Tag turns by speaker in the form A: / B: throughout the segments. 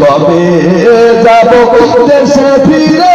A: কবে যাব দেশে ফিরে?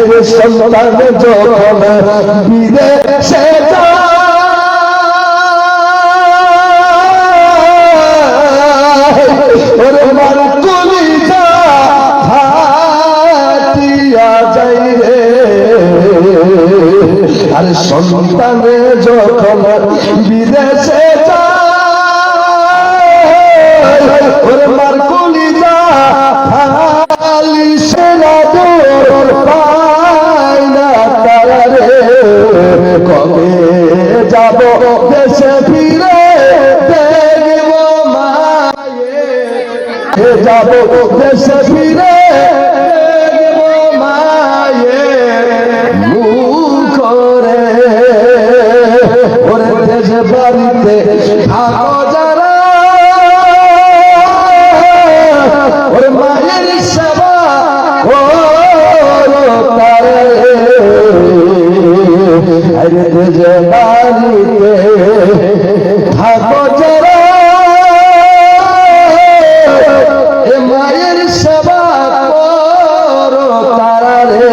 A: আরে সন্তান যখন বিদেশে আরে সন্তানে যখন বিদেশে যায় দেশে ফিরে দেখব মায়ে যাব দেশে ফিরে দেখব মায়ে করে ওরে দেশে বাড়িতে থাকো যারা আরে দেশে বাড়িতে থাকো যারা এ মায়ের সেবা করো তারা রে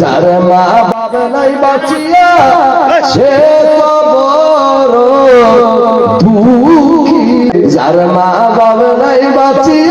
A: যার মা বাবা নাই বাঁচিয়া, সে যার মা বাবা নাই বাঁচিয়া